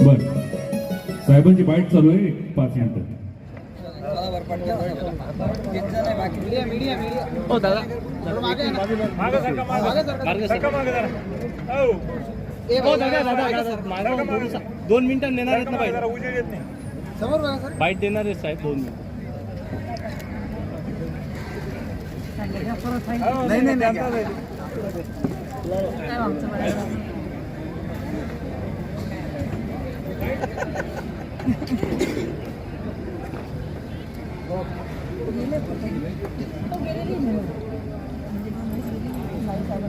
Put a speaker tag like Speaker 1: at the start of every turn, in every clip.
Speaker 1: बर. साहेबांची बाईट चालू आहे पाच मिनिटं.
Speaker 2: हो, हो, दोन मिनिटांनी देणार आहेत ना बाईट? देणार आहे साहेब दोन मिनिट.
Speaker 3: नाही नाही नाही.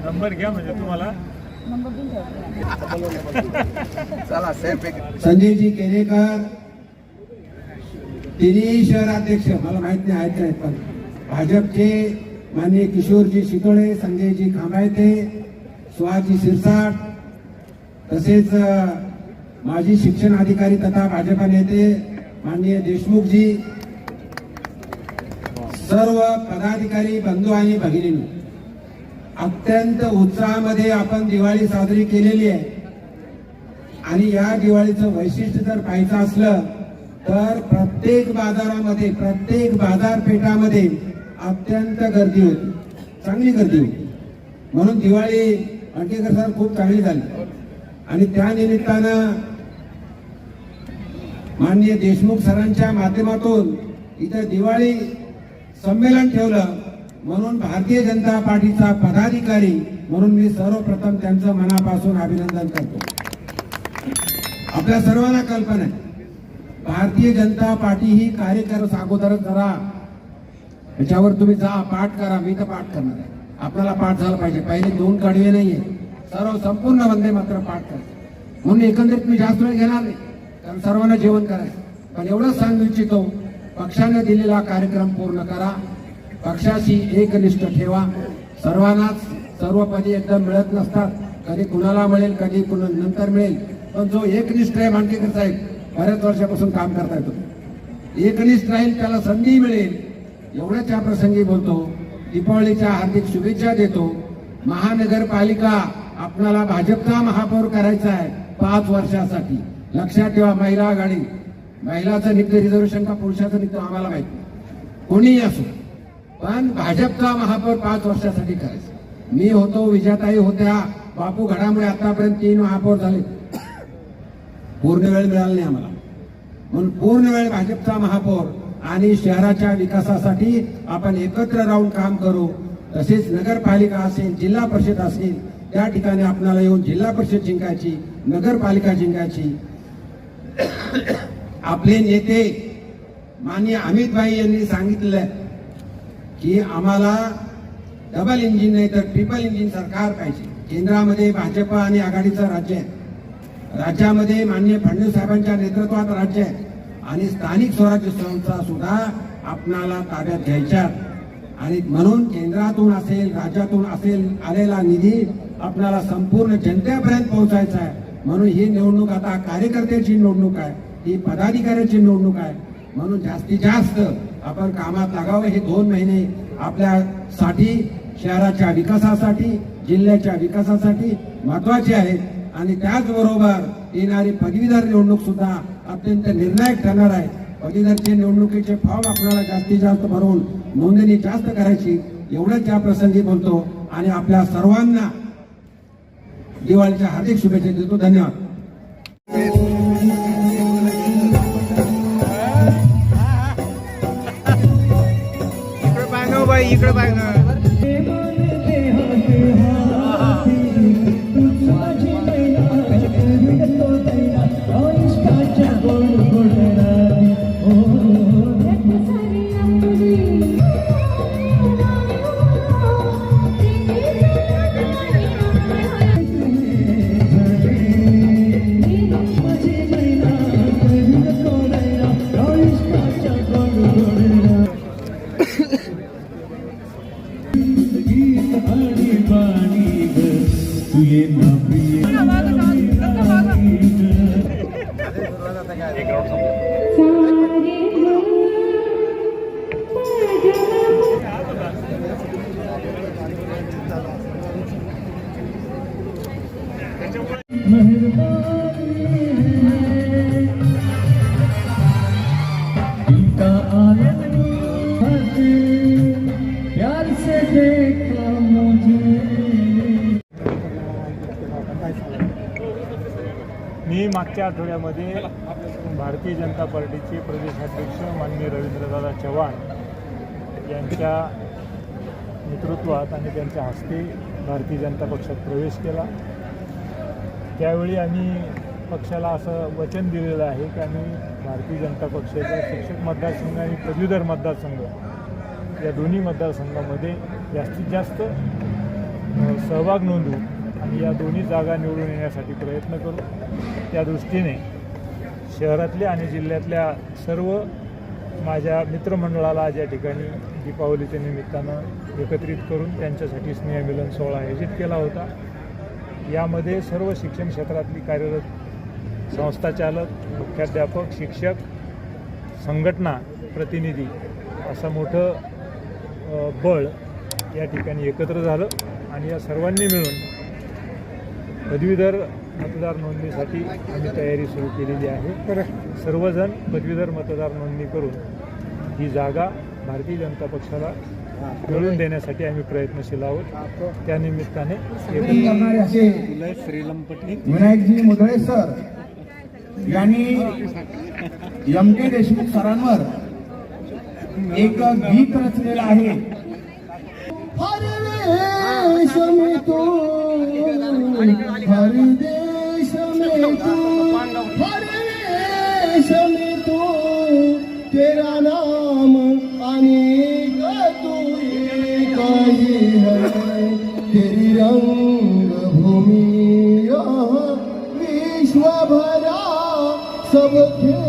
Speaker 4: नंबर घ्या म्हणजे तुम्हाला.
Speaker 3: चला सेफ एक
Speaker 5: संजयजी केनेकर तिन्ही शहराध्यक्ष मला माहीत नाही आहेत पण. भाजपचे माननीय किशोरजी शितोळे संजयजी खांबायते सुहाजी शिरसाट तसेच माजी शिक्षण अधिकारी तथा भाजपा नेते माननीय देशमुखजी सर्व पदाधिकारी बंधू आणि भगिनी अत्यंत उत्साहामध्ये आपण दिवाळी साजरी केलेली आहे. आणि या दिवाळीचं वैशिष्ट्य जर पाहायचं असलं तर प्रत्येक बाजारामध्ये प्रत्येक बाजारपेठामध्ये अत्यंत गर्दी होती. चांगली गर्दी होती. म्हणून दिवाळी अंकेकर सर खूप चांगली झाली. आणि त्या निमित्तानं माननीय देशमुख सरांच्या माध्यमातून इथं दिवाळी संमेलन ठेवलं. म्हणून भारतीय जनता पार्टीचा पदाधिकारी म्हणून मी सर्वप्रथम त्यांचं मनापासून अभिनंदन करतो. आपल्या सर्वांना कल्पना आहे. भारतीय जनता पार्टी ही कार्यकर अगोदर करा त्याच्यावर तुम्ही जा पाठ करा मी तर पाठ करणार आहे. आपल्याला पाठ झाला पाहिजे. पहिले दोन कडवे नाहीये. सर्व संपूर्ण वंदे मात्र पाठ करा. म्हणून एकंदरीत मी जास्त वेळ घेणार नाही. कारण सर्वांना जेवण करायचं. पण एवढंच सांगू इच्छितो पक्षाने दिलेला कार्यक्रम पूर्ण करा. पक्षाशी एकनिष्ठ ठेवा. सर्वांनाच सर्व पदी एकदम मिळत नसतात. कधी कुणाला मिळेल कधी कुणा नंतर मिळेल. पण जो एकनिष्ठ आहे मांडकेकर साहेब बऱ्याच वर्षापासून काम करता येतो एकनिष्ठ राहील त्याला संधी मिळेल. एवढ्याच्या प्रसंगी बोलतो. दीपावलीच्या हार्दिक शुभेच्छा देतो. महानगरपालिका आपल्याला भाजपचा महापौर करायचा आहे पाच वर्षासाठी. लक्षात ठेवा महिला आघाडी. महिलाचं निघतं रिझर्वेशन का पुरुषाचं निघतं आम्हाला माहिती नाही. कोणीही असो. पण भाजपचा महापौर पाच वर्षासाठी करायचं. मी होतो विजयाताई होत्या बापू घडामुळे आतापर्यंत तीन महापौर झाले. पूर्ण वेळ मिळाला नाही आम्हाला. म्हणून पूर्ण वेळ भाजपचा महापौर आणि शहराच्या विकासासाठी आपण एकत्र राहून काम करू. तसेच नगरपालिका असेल जिल्हा परिषद असेल त्या ठिकाणी आपल्याला येऊन जिल्हा परिषद जिंकायची नगरपालिका जिंकायची. आपले नेते माननीय अमित भाई यांनी सांगितलं की आम्हाला डबल इंजिन नाही तर ट्रिपल इंजिन सरकार पाहिजे. केंद्रामध्ये भाजप आणि आघाडीचं राज्य आहे. राज्यामध्ये माननीय फडणवीस साहेबांच्या नेतृत्वात राज्य आहे. आणि स्थानिक स्वराज्य संस्था सुद्धा आपणाला ताब्यात घ्यायच्या आणि म्हणून केंद्रातून असेल राज्यातून असेल आलेला निधी आपल्याला संपूर्ण जनतेपर्यंत पोहोचायचा आहे. म्हणून ही निवडणूक आता कार्यकर्त्याची निवडणूक आहे ही पदाधिकाऱ्याची निवडणूक आहे. म्हणून जास्तीत जास्त आपण कामात लागावं हे दोन महिने आपल्यासाठी शहराच्या विकासासाठी जिल्ह्याच्या विकासासाठी महत्त्वाचे आहेत. आणि त्याचबरोबर येणारी पदवीधर निवडणूक सुद्धा अत्यंत निर्णायक ठरणार आहे. पदवीधरचे निवडणुकीचे फॉर्म आपल्याला जास्तीत जास्त भरून नोंदणी जास्त करायची एवढंच या प्रसंगी बोलतो. आणि आपल्या सर्वांना दिवाळीच्या हार्दिक शुभेच्छा देतो. धन्यवाद.
Speaker 3: इकडे पाहिजे एक मी
Speaker 4: मागच्या आठवड्यामध्ये भारतीय जनता पार्टीचे प्रदेशाध्यक्ष माननीय रवींद्रदादा चव्हाण यांच्या नेतृत्वात आणि त्यांच्या हस्ते भारतीय जनता पक्षात प्रवेश केला. त्यावेळी आम्ही पक्षाला असं वचन दिलेलं आहे की आम्ही भारतीय जनता पक्षाच्या शिक्षक मतदारसंघ आणि पदवीधर मतदारसंघ या दोन्ही मतदारसंघामध्ये जास्तीत जास्त सहभाग नोंदवू. आणि या दोन्ही जागा निवडून येण्यासाठी प्रयत्न करू. त्या दृष्टीने शहरातल्या आणि जिल्ह्यातल्या सर्व माझ्या मित्रमंडळाला आज या ठिकाणी दीपावलीच्या निमित्तानं एकत्रित करून त्यांच्यासाठी स्नेहमिलन सोहळा आयोजित केला होता यामध्ये सर्व शिक्षण क्षेत्रातली कार्यरत संस्थाचालक मुख्याध्यापक शिक्षक संघटना प्रतिनिधी असं मोठं बळ या ठिकाणी एकत्र झालं आणि या सर्वांनी मिळून पदवीधर मतदार नोंदणीसाठी आम्ही तयारी सुरू केलेली आहे. सर्वजण पदवीधर मतदार नोंदणी करून ही जागा भारतीय जनता पक्षाला मिळवून देण्यासाठी आम्ही प्रयत्नशील आहोत. त्या निमित्ताने
Speaker 6: संबोधन करणारे असे विनायकजी मुदळे सर यांनी एम के देशमुख सरांवर एक गीत रचलेलं आहे. हर देश में तू हर देश में तू तेरा नाम अनेक तू एक ही है तेरी रंग भूमि विश्व भरा सब खेल